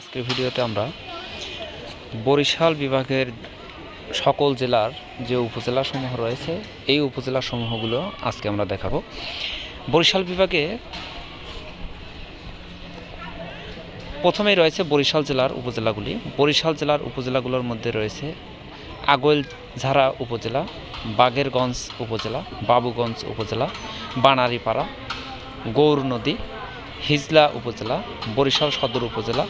আজকের ভিডিওতে আমরা বরিশাল বিভাগের সকল জেলার যে উপজেলাসমূহ রয়েছে, এই উপজেলাসমূহগুলো আজকে আমরা দেখাবো। বরিশাল বিভাগে প্রথমেই রয়েছে বরিশাল জেলার উপজেলাগুলি। বরিশাল জেলার উপজেলাগুলোর মধ্যে রয়েছে আগৈলঝাড়া উপজেলা, বাগেরগঞ্জ উপজেলা, বাবুগঞ্জ উপজেলা, বানারীপাড়া, গৌর নদী হিজলা উপজেলা, বরিশাল সদর উপজেলা,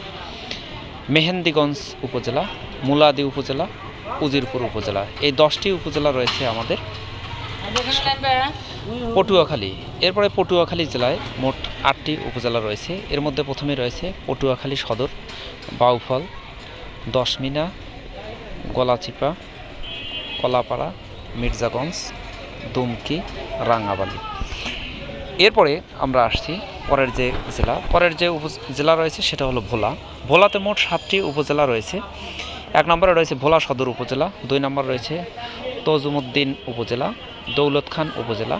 মেহেন্দিগঞ্জ উপজেলা, মুলাদি উপজেলা, উজিরপুর উপজেলা। এই দশটি উপজেলা রয়েছে আমাদের। পটুয়াখালী। এরপরে পটুয়াখালী জেলায় মোট আটটি উপজেলা রয়েছে। এর মধ্যে প্রথমে রয়েছে পটুয়াখালী সদর, বাউফল, দশমিনা, গলাচিপা, কলাপাড়া, মির্জাগঞ্জ, দুমকি রাঙ্গাবালি এরপরে আমরা আসছি পরের যে জেলা পরের যে জেলা রয়েছে সেটা হলো ভোলা। ভোলাতে মোট সাতটি উপজেলা রয়েছে। এক নম্বরে রয়েছে ভোলা সদর উপজেলা, দুই নম্বর রয়েছে তজুমুদ্দিন উপজেলা দৌলত খান উপজেলা,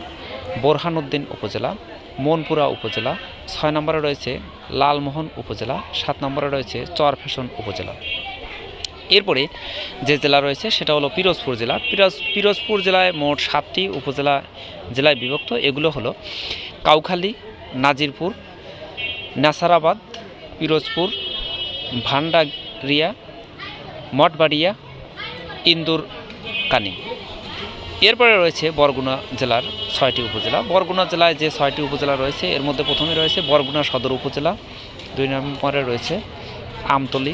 বোরহানুদ্দিন উপজেলা মনপুরা উপজেলা, ছয় নম্বরে রয়েছে লালমোহন উপজেলা, সাত নম্বরে রয়েছে চরফ্যাশন উপজেলা। এরপরে যে জেলা রয়েছে সেটা হলো পিরোজপুর জেলা। পিরোজ, পিরোজপুর জেলায় মোট সাতটি উপজেলা জেলায় বিভক্ত। এগুলো হলো কাউখালী, নাজিরপুর, নাসারাবাদ, পিরোজপুর, ভান্ডারিয়া, মঠবাড়িয়া, ইন্দুর, কানি। এরপরে রয়েছে বরগুনা জেলার ছয়টি উপজেলা। বরগুনা জেলায় যে ছয়টি উপজেলা রয়েছে, এর মধ্যে প্রথমে রয়েছে বরগুনা সদর উপজেলা, দুই নম্বরে রয়েছে আমতলি,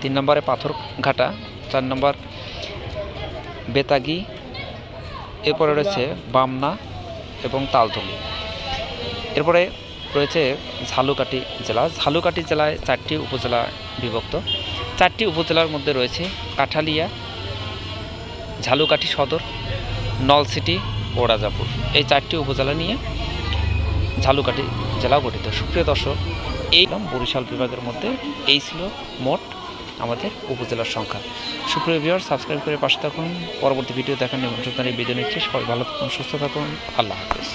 তিন নম্বরে পাথরঘাটা, চার নম্বর বেতাগি, এরপরে রয়েছে বামনা এবং তালতলি। এরপরে রয়েছে ঝালুকাঠি জেলা। ঝালুকাঠি জেলায় চারটি উপজেলা বিভক্ত। চারটি উপজেলার মধ্যে রয়েছে কাঠালিয়া ঝালুকাঠি সদর, নলসিটি ও রাজাপুর এই চারটি উপজেলা নিয়ে ঝালুকাঠি জেলা গঠিত। সুপ্রিয় দর্শক, এই বরিশাল বিভাগের মধ্যে। এই ছিল মোট আমাদের উপজেলার সংখ্যা। সুপ্রিয় ভিউয়ার সাবস্ক্রাইব করে পাশে থাকুন। পরবর্তী ভিডিও দেখার নিমন্ত্রণ বিদায় নিচ্ছি। সবাই ভালো থাকুন, সুস্থ থাকুন। আল্লাহ হাফেজ।